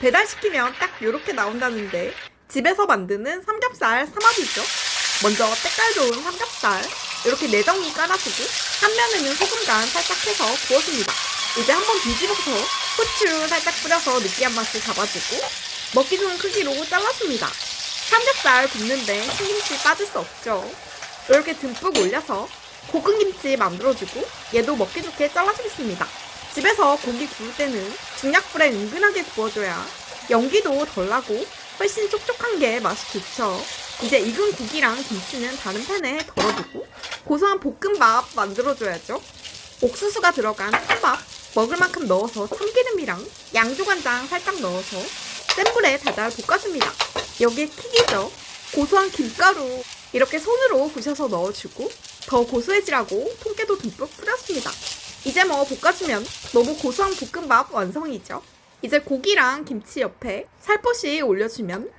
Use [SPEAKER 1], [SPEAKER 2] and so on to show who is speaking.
[SPEAKER 1] 배달시키면 딱 요렇게 나온다는데 집에서 만드는 삼겹살 삼합이죠. 먼저 때깔 좋은 삼겹살 이렇게 내덩이 깔아주고 한 면에는 소금 간 살짝 해서 구워줍니다. 이제 한번 뒤집어서 후추 살짝 뿌려서 느끼한 맛을 잡아주고 먹기 좋은 크기로 잘라줍니다. 삼겹살 굽는데 신김치 빠질 수 없죠. 이렇게 듬뿍 올려서 볶음김치 만들어주고 얘도 먹기 좋게 잘라주겠습니다. 집에서 고기 구울 때는 중약불에 은근하게 구워줘야 연기도 덜 나고 훨씬 촉촉한 게 맛이 좋죠. 이제 익은 고기랑 김치는 다른 팬에 덜어두고 고소한 볶음밥 만들어줘야죠. 옥수수가 들어간 찬밥 먹을 만큼 넣어서 참기름이랑 양조간장 살짝 넣어서 센 불에 달달 볶아줍니다. 여기에 킥이죠. 고소한 김가루 이렇게 손으로 부셔서 넣어주고 더 고소해지라고 통깨도 듬뿍 뿌렸습니다. 이제 뭐 볶아주면 너무 고소한 볶음밥 완성이죠. 이제 고기랑 김치 옆에 살포시 올려주면